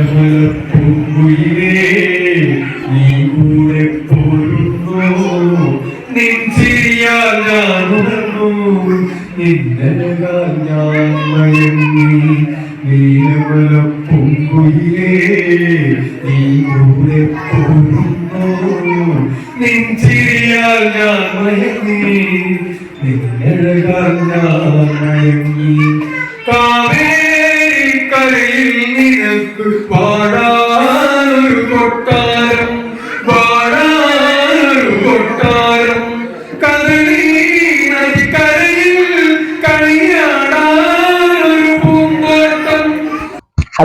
നീലമലപ്പൂങ്കുയിലേ, നീ കൂടെ പോരുന്നോ? നിൻ ചിരിയാൽ ഞാൻ ഉണർന്നു, നിന്നഴകാൽ ഞാൻ മയങ്ങി. നീലമലപ്പൂങ്കുയിലേ, നീ കൂടെ പോരുന്നോ? നിൻ ചിരിയാൽ ഞാൻ മയങ്ങി നിന്നഴകാൽ ഞാൻ മയങ്ങി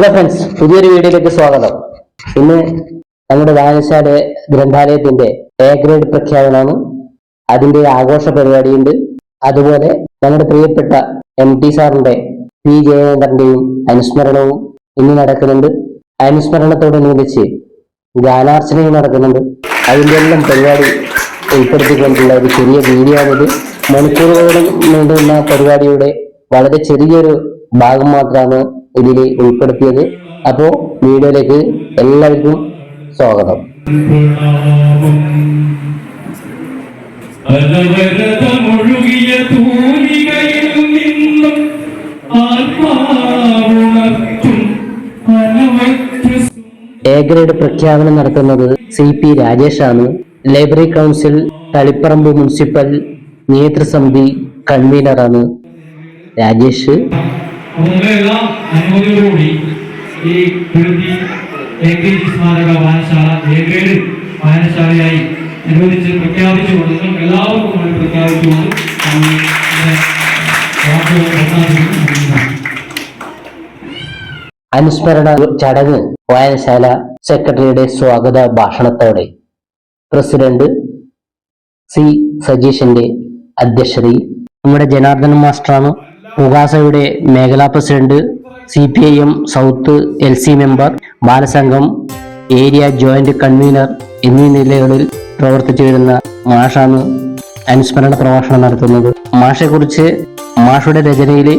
ഹലോ ഫ്രണ്ട്സ് പുതിയൊരു വീഡിയോയിലേക്ക് സ്വാഗതം. ഇന്ന് നമ്മുടെ വായനശാല ഗ്രന്ഥാലയത്തിന്റെ എ ഗ്രേഡ് പ്രഖ്യാപനമാണ്. അതിന്റെ ആഘോഷ പരിപാടിയുണ്ട്. അതുപോലെ നമ്മുടെ പ്രിയപ്പെട്ട എം ടി സാറിന്റെ പി ജയചന്ദ്രന്റെയും അനുസ്മരണവും ഇന്ന് നടക്കുന്നുണ്ട്. അനുസ്മരണത്തോടനുബന്ധിച്ച് ഗാനാർച്ചനയും നടക്കുന്നുണ്ട്. അതിന്റെ എല്ലാം പരിപാടി ഉൾപ്പെടുത്തിക്കൊണ്ടുള്ള ഒരു ചെറിയ വീഡിയോ ആണിത്. മണിക്കൂറുകളോളം നീണ്ടുന്ന പരിപാടിയുടെ വളരെ ചെറിയൊരു ഭാഗം മാത്രമാണ് ഇതിൽ ഉൾപ്പെടുത്തിയത്. അപ്പോ വീഡിയോയിലേക്ക് എല്ലാവർക്കും സ്വാഗതം. തൂലികയിൽ നിന്നും എ ഗ്രേഡ് പ്രഖ്യാപനം നടത്തുന്നത് സി പി രാജേഷാണ്. ലൈബ്രറി കൗൺസിൽ തളിപ്പറമ്പ് മുനിസിപ്പൽ നേതൃസമിതി കൺവീനറാണ് രാജേഷ്. അനുമതിയോടുകൂടി ഈ പ്രകൃതി ഏകേജി സ്മാരക വായനശാല ഏകേഴ് വായനശാലയായി അനുവദിച്ച് പ്രഖ്യാപിച്ചുകൊണ്ട് നിങ്ങൾക്ക് എല്ലാവർക്കും വേണ്ടി പ്രഖ്യാപിച്ചുകൊണ്ട് അനുസ്മരണ ചടങ്ങ് വായനശാല സെക്രട്ടറിയുടെ സ്വാഗത ഭാഷണത്തോടെ പ്രസിഡന്റ് സി സജീഷിന്റെ അധ്യക്ഷതയിൽ. നമ്മുടെ ജനാർദ്ദന മാസ്റ്ററാണ് ഉഗാസയുടെ മേഖലാ president C P I M south L C member Balasangham area joint convener എന്നീ നിലകളിൽ പ്രവർത്തിച്ചു വരുന്ന മാഷാണ് അനുസ്മരണ പ്രഭാഷണം നടത്തുന്നത്. മാഷെക്കുറിച്ച് മാഷയുടെ രചനയിൽ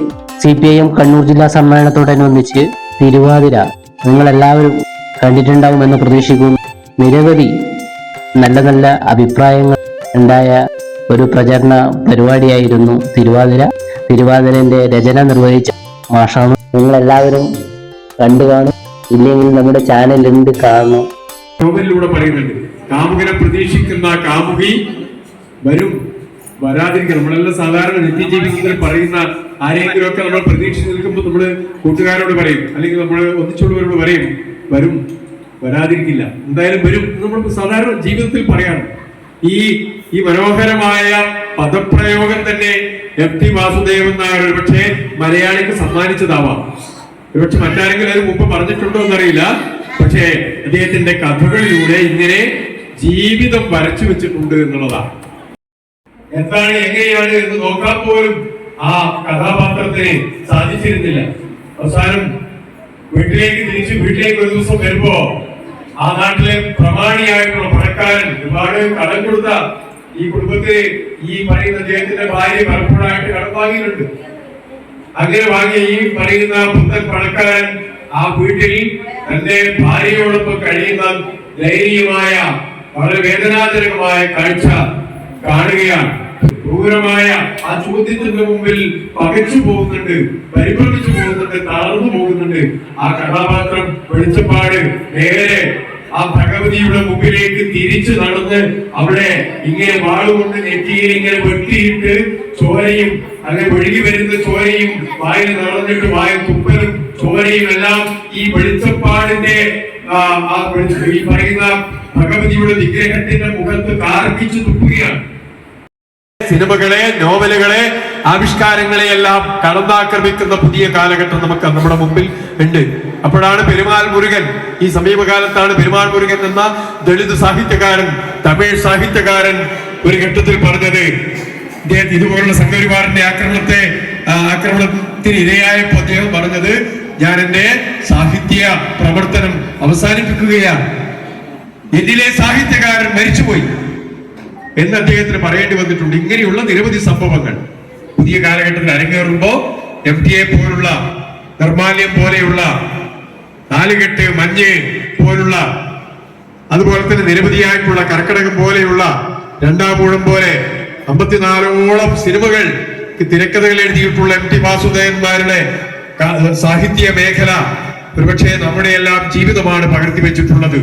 C P I M Kannur ജില്ലാ സമ്മേളനത്തോടനുബന്ധിച്ച് തിരുവാതിര നിങ്ങളെല്ലാവരും കണ്ടിട്ടുണ്ടാവുമെന്ന് പ്രതീക്ഷിക്കുന്നു. നിരവധി നല്ല നല്ല അഭിപ്രായങ്ങൾ ഉണ്ടായ ഒരു പ്രചരണ പരിപാടിയായിരുന്നു തിരുവാതിര. തിരുവാതിരന്റെ രചന നിർവഹിച്ച മാഷാണ്. നിങ്ങൾ എല്ലാവരും കണ്ടു കാണും. ഇല്ലെങ്കിൽ നമ്മുടെ ചാനലുണ്ട് കാണണം നോവലിലൂടെ കാമുകനെ പ്രതീക്ഷിക്കുന്ന കാമുകി വരും. വരാതിരിക്കുക നമ്മളെല്ലാം സാധാരണ നിത്യജീവിതത്തിൽ പറയുന്ന ആരെങ്കിലും ഒക്കെ നമ്മൾ പ്രതീക്ഷിച്ച് നിൽക്കുമ്പോൾ നമ്മൾ കൂട്ടുകാരോട് പറയും. അല്ലെങ്കിൽ നമ്മൾ ഒന്നിച്ചുള്ളവരോട് പറയും. വരും. വരാതിരിക്കില്ല. എന്തായാലും വരും നമ്മൾ സാധാരണ ജീവിതത്തിൽ പറയാണ് ഈ ഈ മനോഹരമായ പദപ്രയോഗം തന്നെ എം ടി വാസുദേവൻ നായർ ഒരുപക്ഷെ മലയാളിക്ക് സമ്മാനിച്ചതാവാം. ഒരുപക്ഷെ മറ്റാരെങ്കിലും മുമ്പ് പറഞ്ഞിട്ടുണ്ടോ എന്നറിയില്ല. പക്ഷേ അദ്ദേഹത്തിന്റെ കഥകളിലൂടെ ഇങ്ങനെ ജീവിതം വരച്ചു വെച്ചിട്ടുണ്ട് എന്നുള്ളതാണ്. എന്താണ് എങ്ങനെയാണ് എന്ന് നോക്കാൻ പോലും ആ കഥാപാത്രത്തിന് സാധിച്ചിരുന്നില്ല. അവസാനം വീട്ടിലേക്ക് തിരിച്ച് വീട്ടിലേക്ക് ഒരു ദിവസം വരുമ്പോ ആ നാട്ടിലെ പ്രമാണിയായിട്ടുള്ള പണക്കാരൻ ഒരുപാട് കടം കൊടുത്ത ഈ കുടുംബത്തെ ഈ പറയുന്ന അദ്ദേഹത്തിന്റെ ഭാര്യ പലപ്പോഴായിട്ട് കടം വാങ്ങിയിട്ടുണ്ട് അങ്ങനെ വാങ്ങിയ ഈ പറയുന്ന പുത്തൻ പണക്കാരൻ ആ വീട്ടിൽ തന്റെ ഭാര്യയോടൊപ്പം കഴിയുന്ന ദയനീയമായ വളരെ വേദനാജനകമായ കാഴ്ച കാണുകയാണ്. ക്രൂരമായ ആ ചോദ്യത്തിന്റെ മുമ്പിൽ പകച്ചു പോകുന്നുണ്ട് പരിഭ്രമിച്ചു പോകുന്നുണ്ട് തളർന്നു പോകുന്നുണ്ട്. ആ കഥാപാത്രം വെളിച്ചപ്പാട് നേരെ ആ ഭഗവതിയുടെ മുമ്പിലേക്ക് തിരിച്ചു നടന്ന് അവിടെ ഇങ്ങനെ വാളുകൊണ്ട് നെറ്റിയിൽ ഇങ്ങനെ വെട്ടിയിട്ട് ചോരയും അങ്ങനെ ഒഴുകി വരുന്ന ചോരയും വായിൽ നടന്നിട്ട് വായ തുപ്പലും ചോരയും എല്ലാം ഈ വെളിച്ചപ്പാടിന്റെ ഈ പറയുന്ന ഭഗവതിയുടെ വിഗ്രഹത്തിന്റെ മുഖത്ത് കാർക്കിച്ചു തുപ്പുകയാണ്. സിനിമകളെ നോവലുകളെ ആവിഷ്കാരങ്ങളെ എല്ലാം കടന്നാക്രമിക്കുന്ന പുതിയ കാലഘട്ടം നമുക്ക് നമ്മുടെ മുമ്പിൽ ഉണ്ട്. അപ്പോഴാണ് പെരുമാൾ മുരുകൻ ഈ സമീപകാലത്താണ് പെരുമാൾ മുരുകൻ എന്ന ദളിത് സാഹിത്യകാരൻ തമിഴ് സാഹിത്യകാരൻ ഒരു ഘട്ടത്തിൽ പറഞ്ഞത്. ഇദ്ദേഹം ഇതുപോലുള്ള സംഘപരിവാറിന്റെ ആക്രമണത്തെ ആക്രമണത്തിന് ഇരയായപ്പോൾ അദ്ദേഹം പറഞ്ഞത് ഞാൻ എന്റെ സാഹിത്യ പ്രവർത്തനം അവസാനിപ്പിക്കുകയാണ്. എന്നിലെ സാഹിത്യകാരൻ മരിച്ചുപോയി. എന്ന് അദ്ദേഹത്തിന് പറയേണ്ടി വന്നിട്ടുണ്ട്. ഇങ്ങനെയുള്ള നിരവധി സംഭവങ്ങൾ. പുതിയ കാലഘട്ടത്തിൽ അരങ്ങേറുമ്പോ എം ടി എ പോലുള്ള നിർമാല്യം പോലെയുള്ള നാലുകെട്ട് മഞ്ഞ് പോലുള്ള അതുപോലെ തന്നെ നിരവധിയായിട്ടുള്ള കർക്കിടകം പോലെയുള്ള രണ്ടാമൂഴം പോലെ അമ്പത്തിനാലോളം സിനിമകൾ തിരക്കഥകൾ എഴുതിയിട്ടുള്ള എം ടി വാസുദേവന്മാരുടെ സാഹിത്യ മേഖല ഒരുപക്ഷെ നമ്മുടെ എല്ലാം ജീവിതമാണ് പകർത്തി വെച്ചിട്ടുള്ളത്.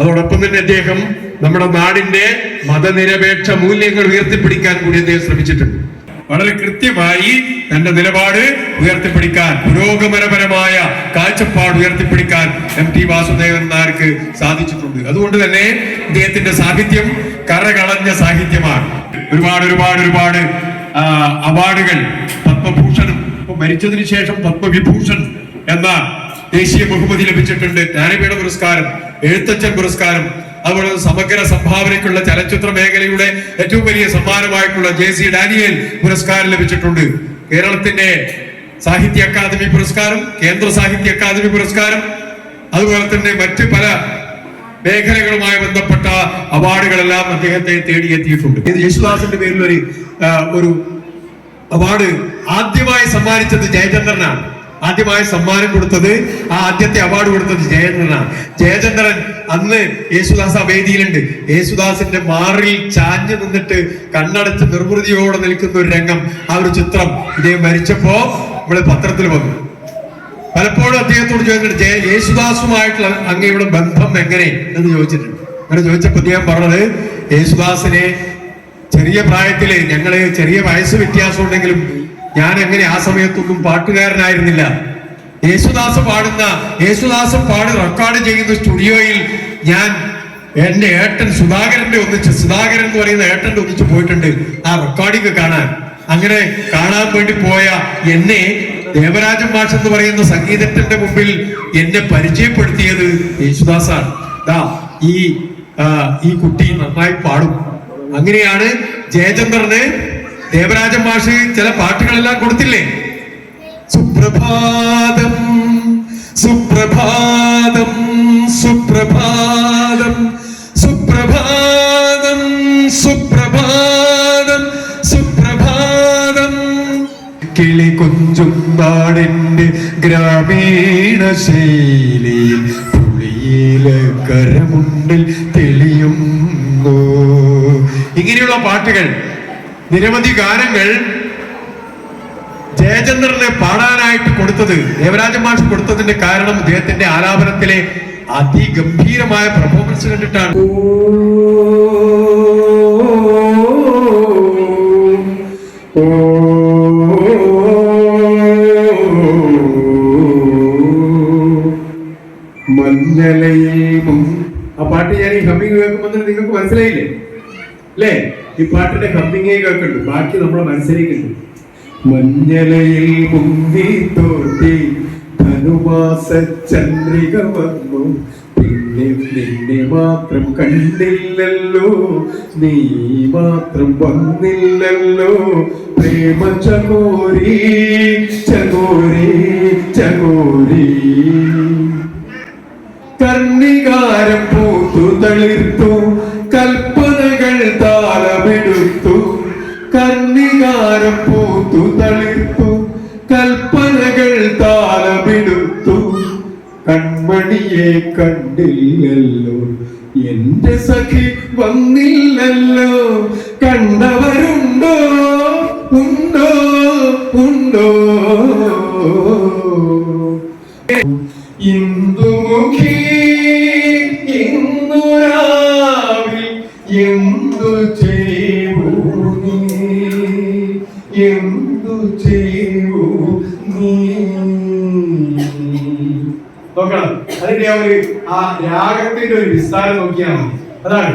അതോടൊപ്പം തന്നെ അദ്ദേഹം നമ്മുടെ നാടിന്റെ മതനിരപേക്ഷ മൂല്യങ്ങൾ ഉയർത്തിപ്പിടിക്കാൻ കൂടി അദ്ദേഹം ശ്രമിച്ചിട്ടുണ്ട്. വളരെ കൃത്യമായി തന്റെ നിലപാട് ഉയർത്തിപ്പിടിക്കാൻ പുരോഗമനപരമായ കാഴ്ചപ്പാട് ഉയർത്തിപ്പിടിക്കാൻ എം ടി വാസുദേവൻ നായർക്ക് സാധിച്ചിട്ടുണ്ട്. അതുകൊണ്ട് തന്നെ ഇദ്ദേഹത്തിന്റെ സാഹിത്യം കരകളഞ്ഞ സാഹിത്യമാണ്. ഒരുപാട് ഒരുപാട് ഒരുപാട് അവാർഡുകൾ പത്മഭൂഷണും. മരിച്ചതിന് ശേഷം പത്മവിഭൂഷൺ എന്ന ദേശീയ ബഹുമതി ലഭിച്ചിട്ടുണ്ട്. ജ്ഞാനപീഠ പുരസ്കാരം എഴുത്തച്ഛൻ പുരസ്കാരം അതുപോലെ സമഗ്ര സംഭാവനയ്ക്കുള്ള ചലച്ചിത്ര മേഖലയുടെ ഏറ്റവും വലിയ സമ്മാനമായിട്ടുള്ള ജെ സി ഡാനിയേൽ പുരസ്കാരം ലഭിച്ചിട്ടുണ്ട്. കേരളത്തിന്റെ സാഹിത്യ അക്കാദമി പുരസ്കാരം കേന്ദ്ര സാഹിത്യ അക്കാദമി പുരസ്കാരം അതുപോലെ തന്നെ മറ്റ് പല മേഖലകളുമായി ബന്ധപ്പെട്ട അവാർഡുകളെല്ലാം അദ്ദേഹത്തെ തേടിയെത്തിയിട്ടുണ്ട്. ഇത് യേശുദാസിന്റെ പേരിൽ ഒരു ഒരു അവാർഡ് ആദ്യമായി സമ്മാനിച്ചത് ജയചന്ദ്രനാണ്. ആദ്യമായി സമ്മാനം കൊടുത്തത് ആ ആദ്യത്തെ അവാർഡ് കൊടുത്തത് ജയചന്ദ്രനാണ് ജയചന്ദ്രൻ അന്ന് യേശുദാസ് ആ വേദിയിലുണ്ട്. യേശുദാസിന്റെ മാറിൽ ചാഞ്ഞു നിന്നിട്ട് കണ്ണടച്ച് നിർവൃതിയോടെ നിൽക്കുന്ന ഒരു രംഗം ആ ഒരു ചിത്രം ഇദ്ദേഹം മരിച്ചപ്പോ നമ്മൾ പത്രത്തിൽ വന്നു. പലപ്പോഴും അദ്ദേഹത്തോട് ചോദിച്ചിട്ടുണ്ട് ജയ യേശുദാസുമായിട്ടുള്ള അങ്ങയുടെ ബന്ധം എങ്ങനെ? എന്ന് ചോദിച്ചിട്ടുണ്ട്. അങ്ങനെ ചോദിച്ചപ്പോൾ അദ്ദേഹം പറഞ്ഞത് യേശുദാസിനെ ചെറിയ പ്രായത്തിൽ ഞങ്ങൾ ചെറിയ വയസ്സ് വ്യത്യാസം ഉണ്ടെങ്കിലും ഞാൻ അങ്ങനെ ആ സമയത്തൊന്നും പാട്ടുകാരനായിരുന്നില്ല. യേശുദാസ് പാടുന്ന യേശുദാസ് പാട് റെക്കോർഡ് ചെയ്യുന്ന സ്റ്റുഡിയോയിൽ ഞാൻ എന്റെ ഏട്ടൻ സുധാകരന്റെ ഒന്നിച്ച് സുധാകരൻ എന്ന് പറയുന്ന ഏട്ടന്റെ ഒന്നിച്ച് പോയിട്ടുണ്ട് ആ റെക്കോർഡിങ് കാണാൻ. അങ്ങനെ കാണാൻ വേണ്ടി പോയ എന്നെ ദേവരാജൻ മാഷ് എന്ന് പറയുന്ന സംഗീതത്തിന്റെ മുമ്പിൽ എന്നെ പരിചയപ്പെടുത്തിയത് യേശുദാസാണ്. ദാ ഈ ഈ കുട്ടി നന്നായി പാടും. അങ്ങനെയാണ് ജയചന്ദ്രന് ദേവരാജൻ മാഷ് ചില പാട്ടുകളെല്ലാം കൊടുത്തില്ലേ? സുപ്രഭാതം സുപ്രഭാതം സുപ്രഭാതം സുപ്രഭാതം സുപ്രഭാതം സുപ്രഭാതം. കിളി കുഞ്ചും നാടിന്റെ ഗ്രാമീണ ശൈലിയിൽ പുളിയിലെ കരമുണ്ടിൽ നിരവധി ഗാനങ്ങൾ ജയചന്ദ്രനെ പാടാനായിട്ട് കൊടുത്തത് ദേവരാജൻ മാഷ് കൊടുത്തതിന്റെ കാരണം അദ്ദേഹത്തിന്റെ ആലാപനത്തിലെ അതിഗംഭീരമായ പെർഫോമൻസ് കണ്ടിട്ടാണ്. ആ പാട്ട് ഞാൻ ഈ ഹമ്മിങ് കേൾക്കുമ്പോൾ നിങ്ങൾക്ക് മനസ്സിലായില്ലേ? അല്ലേ? ഈ പാട്ടിന്റെ കമ്പിങ്ങേ കേൾക്കുന്നുണ്ട് ബാക്കി നമ്മളെ മനസ്സിലേക്കുണ്ട് മഞ്ഞലയിൽ മുങ്ങി തോട്ടി ധനുവാസ ചന്ദ്രിക വന്നു. പിന്നെ നിന്നെ മാത്രം കണ്ടില്ലല്ലോ. നീ മാത്രം വന്നില്ലല്ലോ. പ്രേമ ചകോരി ചകോരി ചകോരി കർണികാരം പൂത്തു തളിർത്തു. കൽപ്പനകൾ കന്നികാരം പൂത്തു തളിർത്തു. കൽപ്പനകൾ താലമെടുത്തു കൺമണിയെ കണ്ടില്ലല്ലോ. എന്റെ സഖി വന്നില്ലല്ലോ. കണ്ടവരുണ്ടോ? നോക്കണം. അതിന്റെ ഒരു ആ രാഗത്തിന്റെ ഒരു വിസ്താരം നോക്കിയാൽ മതി. അതാണ്.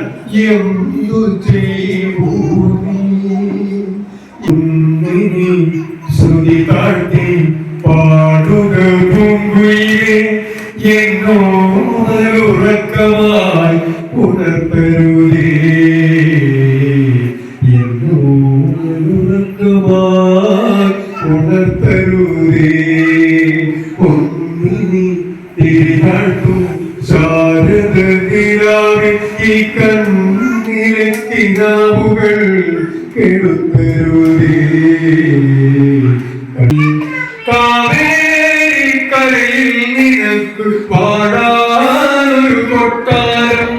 നിനക്ക് പാടാനൊരു കൊട്ടാരം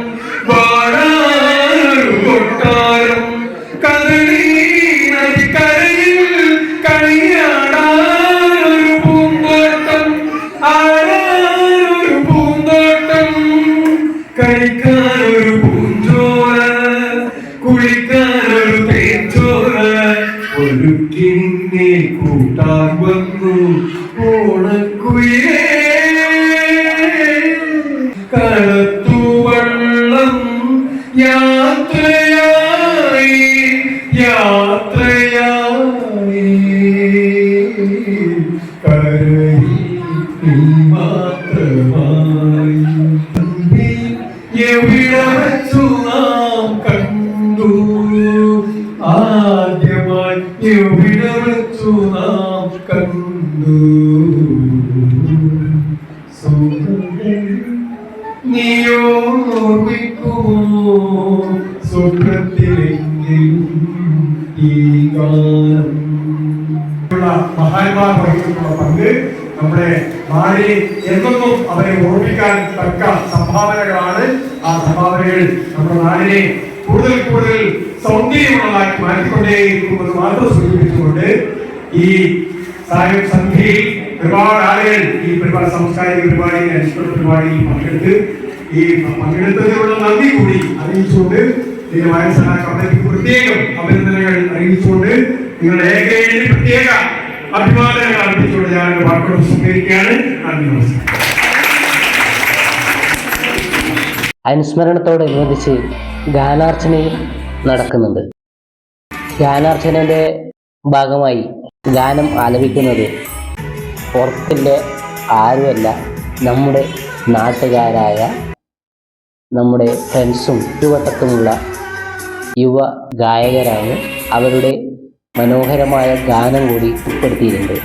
പാടാനൊരു കൊട്ടാരം. കരളി നദി കരയിൽ കളിയാടാനൊരു പൂന്തോട്ടം ആടാനൊരു പൂന്തോട്ടം. കഴിക്കാനൊരു പൂഞ്ചോറ കുളിക്കാനൊരു തേച്ചോറ ഒരു കിന്നെ കൂട്ടാൻ വന്നു ഓണ മഹാന്മാർ വഹിച്ചിട്ടുള്ള പങ്ക് നമ്മുടെ നാടിനെ എന്നെന്നും അവരെ ഓർമ്മിക്കാൻ തക്ക സംഭാവനകളാണ്. ആ സംഭാവനകൾ നമ്മുടെ നാടിനെ കൂടുതൽ കൂടുതൽ സൗന്ദര്യമുള്ളതാക്കി മാറ്റിക്കൊണ്ടേയിരിക്കുമെന്ന് മാത്രം സൂചിപ്പിച്ചുകൊണ്ട് ഈ സായം സന്ധ്യയിൽ ഒരുപാട് ആളുകൾ ഈ പരിപാടി സാംസ്കാരിക പരിപാടി അനുഷ്ഠാന പരിപാടിയിൽ പങ്കെടുത്ത് ഈ പങ്കെടുത്തതിനുള്ള നന്ദി കൂടി അറിയിച്ചുകൊണ്ട് ഇതിന്റെ വായനശാല കമ്മിറ്റിക്ക് പ്രത്യേകം അഭിനന്ദനങ്ങൾ അറിയിച്ചുകൊണ്ട് നിങ്ങളുടെ ഏകയിൽ പ്രത്യേക അഭിവാദനങ്ങൾ അർപ്പിച്ചുകൊണ്ട് ഞാൻ വാക്കുകൾ സ്വീകരിക്കുകയാണ്. നന്ദി നമസ്കാരം. അനുസ്മരണത്തോടനുബന്ധിച്ച് ഗാനാർച്ചനയും നടക്കുന്നുണ്ട്. ഗാനാർച്ചനയുടെ ഭാഗമായി ഗാനം ആലപിക്കുന്നത് പുറത്തിന്റെ ആരുമല്ല നമ്മുടെ നാട്ടുകാരായ നമ്മുടെ ഫ്രണ്ട്സും ചുറ്റുവട്ടത്തുമുള്ള യുവ ഗായകരാണ് അവരുടെ മനോഹരമായ ഗാനം കൂടി ഉൾപ്പെടുത്തിയിട്ടുണ്ട്.